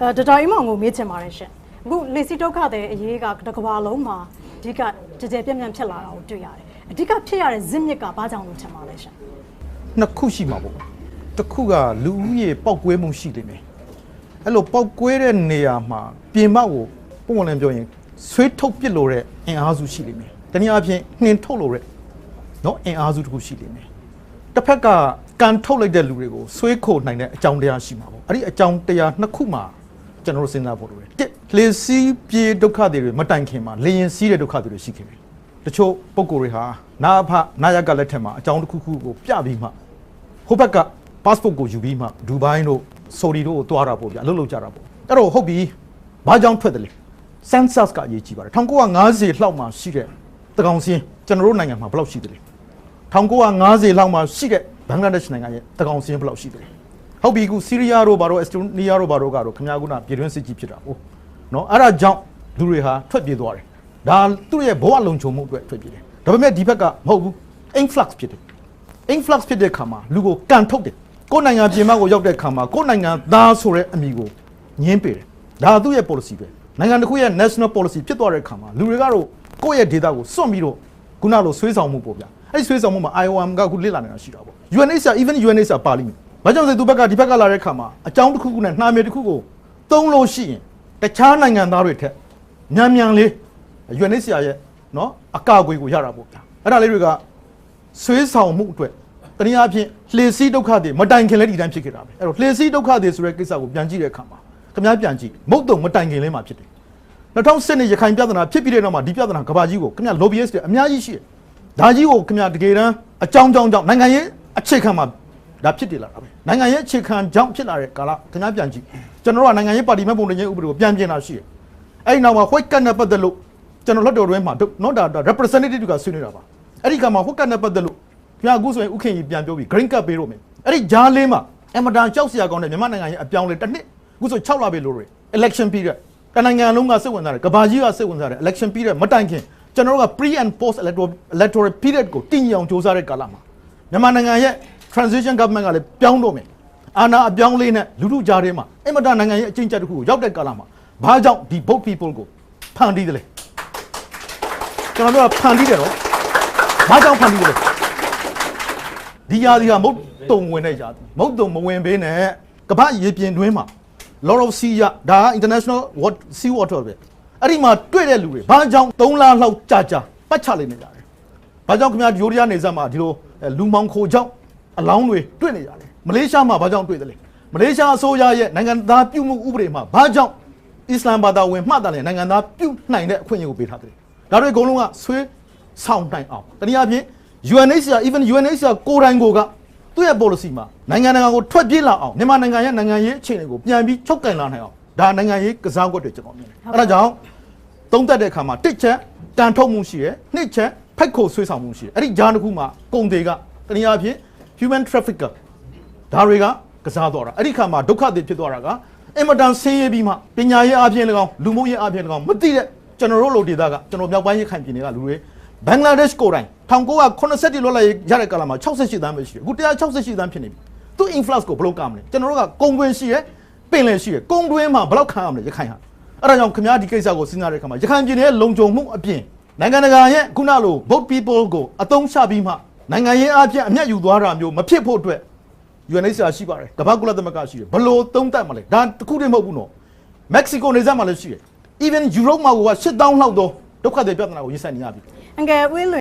အဲဒေါက်တာအီမောင်ကိုမေးချင်ပါတယ်ရှင်အခုလေစီဒုက္ခတဲ့အရေးကတစ်ကမ္ဘာလုံးမှာအဓိကကြကြပြန့်ပြန့်ဖြစ်လာတာကိုတွေ့ရတယ်အဓိကဖြစ်ရတဲ့ဇစ်မြစ်ကဘာကြောင့်လို့ထင်ပါလဲရှင်နှစ်ခုရှိမှာပေါ့တစ်ခုကလူဦးရေပောက်ကွဲမှုရှိနေတယ်အဲ့လိုပောက်ကွဲတဲ့နေရာမှာပြင်မကိုပုံမှန်လည်းပြောရင်ဆွေးထုတ်ပစ်လို့တဲ့အင်အားစုရှိနေတယ်တနည်းအားဖြင့်နှင်ထုတ်လို့တဲ့နော်အင်အားစုတစ်ခုရှိနေတယ်တစ်ဖက်ကကန်ထုတ်လိုက်တဲ့လူတွေကိုဆွေးခိုနိုင်တဲ့အကြောင်းတရားရှိမှာပေါ့အဲ့ဒီအကြောင်းတရားနှစ်ခုမှာ ကျွန်တော်တို့စဉ်းစားဖို့လိုတယ်တစ်လေစီးပြေဒုက္ခတွေမတိုင်ခင်မှာလေရင်စီးတဲ့ဒုက္ခတွေရှိခဲ့တယ်တချို့ပုံကိုယ်တွေဟာနာအဖနာယကလက်ထက်မှာအကြောင်းတစ်ခုခုကိုပြပြီးမှဟိုဘက်က passport ကိုယူပြီးမှဒူဘိုင်းတို့ဆော်ဒီတို့ကိုသွားတာပေါ့ဗျာအလုပ်လုပ်ကြတာပေါ့အဲ့တော့ဟုတ်ပြီဘာကြောင့်ထွက်တယ်လဲ census ကအရေးကြီးပါတယ်1950လောက်မှာရှိတဲ့တကောင်စင်းကျွန်တော်တို့နိုင်ငံမှာဘယ်လောက်ရှိတယ်လဲ1950လောက်မှာရှိတဲ့ဘင်္ဂလားဒေ့ရှ်နိုင်ငံရဲ့တကောင်စင်းဘယ်လောက်ရှိတယ်လဲ ဟုတ်ပြီအခုဆီးရီးယားတို့ဘာတို့အက်စတိုနီးယားတို့ဘာတို့ကတော့ခင်ဗျားကပြည်တွင်းစစ်ကြီးဖြစ်တာဟုတ်နော်အဲ့ဒါကြောင့်လူတွေဟာထွက်ပြေးသွားတယ်ဒါသူ့ရဲ့ဘဝလုံခြုံမှုအတွက်ထွက်ပြေးတယ်ဒါပေမဲ့ဒီဘက်ကမဟုတ်ဘူး influx ဖြစ်တယ် influx ဖြစ်တဲ့ခါမှာလူကိုကန်ထုတ်တယ်ကိုယ်နိုင်ငံပြင်ပကိုရောက်တဲ့ခါမှာကိုယ်နိုင်ငံသားဆိုတဲ့အမည်ကိုညှင်းပေတယ်ဒါသူ့ရဲ့ policy ပဲနိုင်ငံတစ်ခုရဲ့ national policy ဖြစ်သွားတဲ့ခါမှာလူတွေကတော့ကိုယ့်ရဲ့ data ကိုစွန့်ပြီးတော့ခုနလိုဆွေးဆောင်မှုပေါ့ဗျာအဲ့ဒီဆွေးဆောင်မှုမှာ IOM ကအခုလစ်လာနေတာရှိတာပေါ့ UNHCR even UNHCR ပါလိမ့်မယ် ဘာကြောင့်လဲသူဘက်ကဒီဘက်ကလာတဲ့ခါမှာအကြောင်းတစ်ခုခုနဲ့နှာမေတစ်ခုကိုသုံးလို့ရှိရင်တခြားနိုင်ငံသားတွေထက်မြန်မြန်လေး UNHCR ရဲ့နော်အကာအကွယ်ကိုရတာပေါ့ဗျာအဲ့ဒါလေးတွေကဆွေးဆောင်မှုအတွက်တနည်းအားဖြင့်လှေစီးဒုက္ခတွေမတိုင်ခင်လည်းဒီတိုင်းဖြစ်ခဲ့တာပဲအဲ့တော့လှေစီးဒုက္ခတွေဆိုတဲ့ကိစ္စကိုပြန်ကြည့်တဲ့အခါမှာခင်ဗျားပြန်ကြည့်မုတ်တုံမတိုင်ခင်လည်းမှာဖြစ်တယ်2010နှစ်ရခိုင်ပြဿနာဖြစ်ပြီးတဲ့နောက်မှာဒီပြဿနာကဘာကြီးကိုခင်ဗျာ lobbyist တွေအများကြီးရှိတယ်ဒါကြီးကိုခင်ဗျာတကယ်တမ်းအကြောင်းကြောင်းကြောင့်နိုင်ငံရေးအခြေခံမှာ ဒါဖြစ်တည်လာတာပဲနိုင်ငံရေးအခြေခံကြောင့်ဖြစ်လာတဲ့ကာလခင်ဗျားပြန်ကြည့်ကျွန်တော်တို့ကနိုင်ငံရေးပါတီမဲ့ပုံတင်ရေးဥပဒေကိုပြန်ပြင်လာရှိတယ်အဲ့ဒီနောက်မှာ white card နဲ့ပတ်သက်လို့ကျွန်တော်လွှတ်တော်တွင်းမှာနော်ဒါ representative ကဆွေးနွေးတာပါအဲ့ဒီကမှာ white card နဲ့ပတ်သက်လို့ပြအခုဆိုရင်ဥခင်ကြီးပြန်ပြောပြီး green card ပေးတော့မယ်အဲ့ဒီဂျားလေးမှာအမတန်ကြောက်စရာကောင်းတဲ့မြန်မာနိုင်ငံရဲ့အပြောင်းလဲတစ်နှစ်အခုဆို6လပဲလို့ရယ် election period တနိုင်ငံလုံးကစိတ်ဝင်စားတယ်ကဘာကြီးကစိတ်ဝင်စားတယ် election period မတိုင်ခင်ကျွန်တော်တို့က pre and post electoral electoral period ကိုတည်ငြိမ်အောင်စ조사တဲ့ကာလမှာမြန်မာနိုင်ငံရဲ့ transition government ကလည်းပြောင်းတော့မယ်အာဏာအပြောင်းလဲနဲ့လူထုကြားထဲမှာအမတန်နိုင်ငံရဲ့အကျဉ်းချက်တစ်ခုကိုရောက်တဲ့ကာလမှာဘာကြောင့်ဒီ vote people ကိုဖန်တီးတယ်လဲကျွန်တော်တို့ကဖန်တီးတယ်တော့ဘာကြောင့်ဖန်တီးတယ်လဲဒီယာဒီဟာမုတ်တုံဝင်တဲ့ယာဒီမုတ်တုံမဝင်ပေးနဲ့ကမ္ဘာရေပြင်တွင်းမှာ lot of sea ရဒါက international water sea water ပဲအဲ့ဒီမှာတွေ့တဲ့လူတွေဘာကြောင့်3လလောက်ကြာကြာပတ်ချလိုက်နေကြတယ်ဘာကြောင့်ခင်ဗျာဒီယိုရီးယားနေဆက်မှာဒီလိုအဲလူမောင်ခိုကြောင့် အလောင်းတွေတွေ့နေကြတယ်မလေးရှားမှာဘာကြောင့်တွေ့တယ်လဲမလေးရှားအစိုးရရဲ့နိုင်ငံသားပြုမှုဥပဒေမှာဘာကြောင့်အစ္စလာမ်ဘာသာဝင်မှတ်တယ်လဲနိုင်ငံသားပြုနိုင်တဲ့အခွင့်အရေးကိုပေးထားတယ်ဒါတွေအကုန်လုံးကဆွေးဆောင်တိုင်အောင်တနည်းအားဖြင့် UNHCR even UNHCR ကိုယ်တိုင်ကိုကသူ့ရဲ့ policy မှာနိုင်ငံတကာကိုထွက်ပြေးလာအောင်မြန်မာနိုင်ငံရဲ့နိုင်ငံရေးအခြေအနေကိုပြန်ပြီးချုပ်ကင်လာနိုင်အောင်ဒါနိုင်ငံရေးကစားကွက်တွေကျွန်တော်မြင်တယ်အဲ့ဒါကြောင့်သုံးသက်တဲ့အခါမှာတစ်ချက်တန်ထုတ်မှုရှိတယ်နှစ်ချက်ဖိုက်ခိုဆွေးဆောင်မှုရှိတယ်အဲ့ဒီဂျားတစ်ခုမှာကုန်တွေကတနည်းအားဖြင့် human trafficker ဒါတွေကကစားတော့တာအဲ့ဒီခါမှာဒုက္ခတွေဖြစ်သွားတာကအင်မတန်ဆင်းရဲပြီးမှပညာရေးအပြင်၎င်းလူမှုရေးအပြင်၎င်းမသိတဲ့ကျွန်တော်တို့လိုဒေသကကျွန်တော်မြောက်ပိုင်းရခိုင်ပြည်နယ်ကလူတွေဘင်္ဂလားဒေ့ရှ်ကိုယ်တိုင်1980လွတ်လပ်ရေးရတဲ့ကာလမှာ68သန်းပဲရှိတယ်အခု168သန်းဖြစ်နေပြီသူ influx ကိုဘယ်လိုကမလဲကျွန်တော်တို့ကကုန်တွင်းရှိရယ်ပင်လယ်ရှိရယ်ကုန်တွင်းမှာဘယ်လောက်ခံရမလဲရခိုင်ဟာအဲ့ဒါကြောင့်ခင်ဗျားဒီကိစ္စကိုစဉ်းစားတဲ့အခါမှာရခိုင်ပြည်နယ်ရဲ့လုံခြုံမှုအပြင်နိုင်ငံတကာရဲ့ခုနလို vote people ကိုအသုံးချပြီးမှ နိုင်ငံရေးအပြင်အမျက်ယူသွားတာမျိုးမဖြစ်ဖို့အတွက် UNHCR ရှိပါတယ်ကမ္ဘာကုလသမဂ္ဂရှိတယ်ဘလို့သုံးသပ်မလဲဒါတခုတည်းမဟုတ်ဘူးနော်မက္ကဆီကိုနေဆက်မှာလည်းရှိတယ် even Europe မှာက8000လောက်တော့ဒုက္ခတွေပြဿနာကိုရင်ဆိုင်နေရပြီအငယ်ဝင်းလွင်